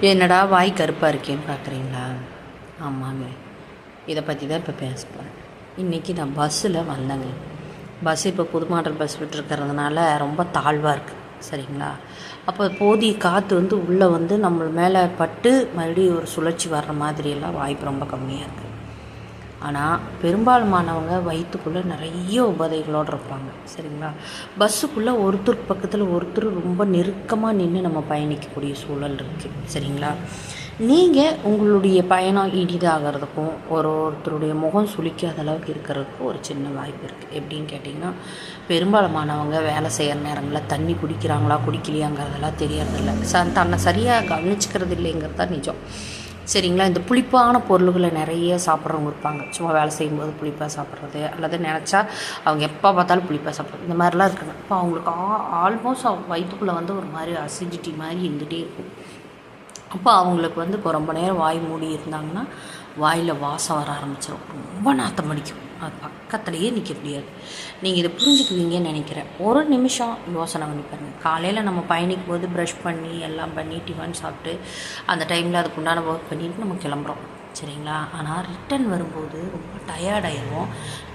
என்னடா வாய் கருப்பாக இருக்கேன்னு பார்க்குறீங்களா ஆமாங்க. இதை பற்றி தான் இப்போ பேச போகிறேன் இன்றைக்கி நான் பஸ்ஸில் வந்தேங்க. பஸ் இப்போ புது மாடல் பஸ் விட்டுருக்கறதுனால ரொம்ப தாழ்வாக இருக்குது சரிங்களா? அப்போ போதிய காற்று வந்து உள்ளே வந்து நம்ம மேலே பட்டு மறுபடியும் ஒரு சுழற்சி வர்ற மாதிரியெல்லாம் வாய்ப்பு ரொம்ப கம்மியாக இருக்குது ஆனால் பெரும்பாலுமானவங்க வயிற்றுக்குள்ளே நிறைய உபதைகளோடு இருப்பாங்க. சரிங்களா? பஸ்ஸுக்குள்ளே ஒருத்தர் பக்கத்தில் ஒருத்தர் ரொம்ப நெருக்கமாக நின்று நம்ம பயணிக்கக்கூடிய சூழல் இருக்குது சரிங்களா? நீங்கள் உங்களுடைய பயணம் இனிதாகிறதுக்கும் ஒரு ஒருத்தருடைய முகம் சுளிக்காத அளவுக்கு இருக்கிறதுக்கும் ஒரு சின்ன வாய்ப்பு இருக்குது எப்படின்னு கேட்டிங்கன்னா பெரும்பாலுமானவங்க வேலை செய்கிற நேரங்களில் தண்ணி குடிக்கிறாங்களா குடிக்கலையாங்கிறதெல்லாம் தெரியறதில்ல. ச தன்னை சரியாக கவனிச்சுக்கிறது இல்லைங்கிறது தான் நிஜம். சரிங்களா? இந்த புளிப்பான பொருள்களை நிறைய சாப்பிட்றவங்க இருப்பாங்க. சும்மா வேலை செய்யும்போது புளிப்பாக சாப்பிட்றது அல்லது நினச்சா அவங்க எப்போ பார்த்தாலும் புளிப்பாக சாப்பிட்றது இந்த மாதிரிலாம் இருக்காங்க. இப்போ அவங்களுக்கு ஆ ஆல்மோஸ்ட் அவங்க வயிற்றுக்குள்ளே வந்து ஒரு மாதிரி அசிடிட்டி மாதிரி இருந்துகிட்டே இருக்கும். அப்போ அவங்களுக்கு வந்து இப்போ ரொம்ப நேரம் வாய் மூடி இருந்தாங்கன்னா வாயில் வாசம் வர ஆரம்பிச்சிடும் ரொம்ப நாத்தம் அடிக்கும். அது பக்கத்துலேயே நிற்க முடியாது. நீங்கள் இதை புரிஞ்சுக்குவீங்கன்னு நினைக்கிறேன். ஒரு நிமிஷம் யோசனை பண்ணி பாருங்கள் காலையில் நம்ம பயணிக்கும் போது ப்ரஷ் பண்ணி எல்லாம் பண்ணி டிஃபன் சாப்பிட்டு அந்த டைமில் அதுக்கு உண்டான ஒர்க் பண்ணிட்டு நம்ம கிளம்புறோம். சரிங்களா? ஆனால் ரிட்டன் வரும்போது ரொம்ப டயர்டாயிடுவோம்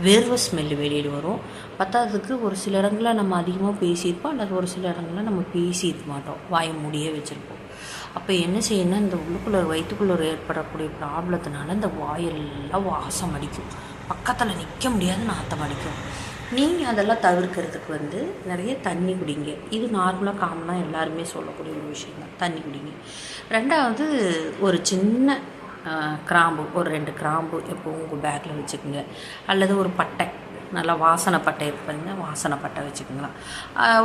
வேர்வை ஸ்மெல்லு வெளியில் வரும். பத்தாததுக்கு ஒரு சில இடங்களில் நம்ம அதிகமாக பேசியிருப்போம். அல்லது ஒரு சில இடங்களில் நம்ம பேசியிருக்க மாட்டோம். வாயை மூடியே வச்சுருப்போம். அப்போ என்ன செய்யணும்னா இந்த உள்ளுக்குள்ளே வயிற்றுக்குள்ளே ஏற்படக்கூடிய ப்ராப்ளத்தினால இந்த வாயெல்லாம் வாசம் அடிக்கும். பக்கத்தில் நிற்க முடியாது நாத்தம் அடிக்கும் நீங்கள் அதெல்லாம் தவிர்க்கிறதுக்கு வந்து நிறைய தண்ணி குடிங்க. இது நார்மலாக காமனாக எல்லாருமே சொல்லக்கூடிய ஒரு விஷயம் தான். தண்ணி குடிங்க. ரெண்டாவது ஒரு சின்ன கிராம்பு ஒரு ரெண்டு கிராம்பு எப்போவும் உங்கள் பேக்கில் வச்சுக்கோங்க. அல்லது ஒரு பட்டை நல்லா வாசனை பட்டை இருப்பாங்க வாசனை பட்டை வச்சுக்கோங்களா.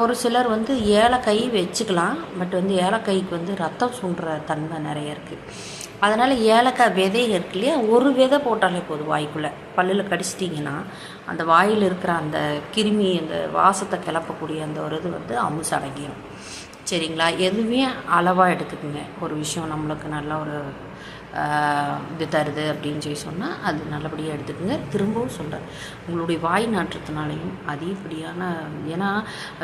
ஒரு சிலர் வந்து ஏலக்காய் வச்சுக்கலாம். பட் வந்து ஏலக்காய்க்கு வந்து ரத்தம் சுண்டுற தன்மை நிறைய இருக்குது அதனால் ஏலக்காய் விதை இருக்கு இல்லையா ஒரு விதை போட்டாலே போதும் வாய்க்குள்ளே. பல்லில் கடிச்சிட்டிங்கன்னா அந்த வாயில் இருக்கிற அந்த கிருமி அந்த வாசத்தை கிளப்பக்கூடிய அந்த ஒரு இது வந்து அமுசு அடங்கிடும் சரிங்களா? எதுவுமே அளவாக எடுத்துக்குங்க. ஒரு விஷயம் நம்மளுக்கு நல்ல ஒரு இது தருது அப்படின்னு சொல்லி சொன்னால் அது நல்லபடியாக எடுத்துக்கோங்க. திரும்பவும் சொல்கிறேன் உங்களுடைய வாய் நாற்றத்தினாலையும் அதிகப்படியான ஏன்னா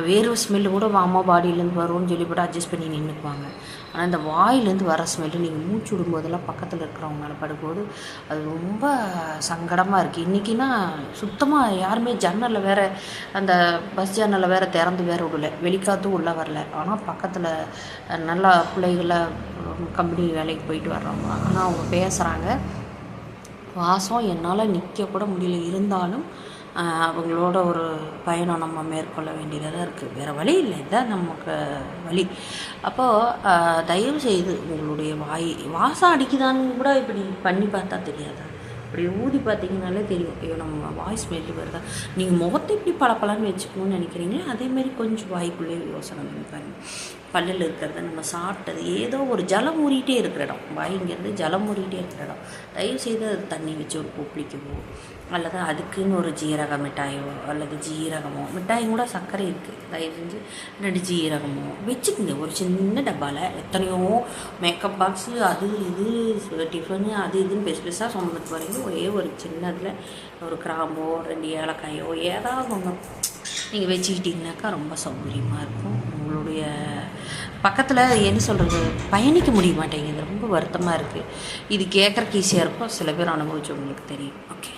வேர்வை ஸ்மெல்லு கூட வாமா பாடியிலேருந்து வரும்னு சொல்லி கூட அட்ஜஸ்ட் பண்ணி நின்றுக்குவாங்க ஆனால் இந்த வாயிலேருந்து வர ஸ்மெல்லு நீங்கள் மூச்சு விடும்போதெல்லாம் பக்கத்தில் இருக்கிறவங்க மேலே படும்போது அது ரொம்ப சங்கடமாக இருக்குது இன்றைக்கினா சுத்தமாக யாருமே ஜன்னலில் வேறு அந்த பஸ் ஜன்னலில் வேற திறந்து வேறு விடல. வெளிக்காத்தும் உள்ளே வரல. ஆனால் பக்கத்தில் நல்லா பிள்ளைகளை கம்பெனி வேலைக்கு போயிட்டு வர்றவங்க ஆனால் அவங்க பேசுகிறாங்க வாசம் என்னால் நிற்க கூட முடியல. இருந்தாலும் அவங்களோட ஒரு பயணம் நம்ம மேற்கொள்ள வேண்டியதாக இருக்குது வேறு வழி இல்லை. இதுதான் நமக்கு வழி. அப்போது தயவு செய்து உங்களுடைய வாய் வாசம் அடிக்குதான்னு கூட இப்படி பண்ணி பார்த்தா தெரியாது? அப்படி ஊதி பார்த்தீங்கனாலே தெரியும். ஐயோ நம்ம வாய்ஸ் ஸ்மெல்லு வருதா நீங்கள் முகத்தை இப்படி பளபளன்னு வச்சுக்கணும்னு நினைக்கிறீங்களோ? அதேமாரி கொஞ்சம் வாய்க்குள்ளே யோசனை பண்ணி பாருங்கள் பல்லில் இருக்கிறத நம்ம சாப்பிட்டது ஏதோ ஒரு ஜலம் ஊறிட்டே இருக்கிற இடம். வாய்ங்கிறது ஜலம் ஊறிட்டே இருக்கிற இடம். தயவு செய்து அது தண்ணி வச்சு ஒரு பூப்பிளிக்கவோ அல்லது அதுக்குன்னு ஒரு ஜீரக மிட்டாயோ அல்லது ஜீரகமோ மிட்டாயும் கூட சர்க்கரை இருக்குது தயவு செஞ்சு ரெண்டு ஜீரகமோ வச்சுக்கோங்க. ஒரு சின்ன டப்பாவில் எத்தனையோ மேக்கப் பாக்ஸு அது இது டிஃபனு அது இதுன்னு பெருசு பெருசாக சொந்தத்து வரைக்கும் ஒரே ஒரு சின்னதில் ஒரு கிராம்போ ரெண்டு ஏலக்காயோ ஏதாவது ஒன்று நீங்கள் வச்சுக்கிட்டிங்கனாக்கா ரொம்ப சௌகரியமாக இருக்கும். உங்களுடைய பக்கத்தில் என்ன சொல்கிறது பயணிக்க முடிய மாட்டேங்குது. ரொம்ப வருத்தமாக இருக்குது இது கேட்குறக்கு ஈஸியாக இருக்கும். சில பேர் அனுபவிச்சவங்களுக்கு தெரியும். ஓகே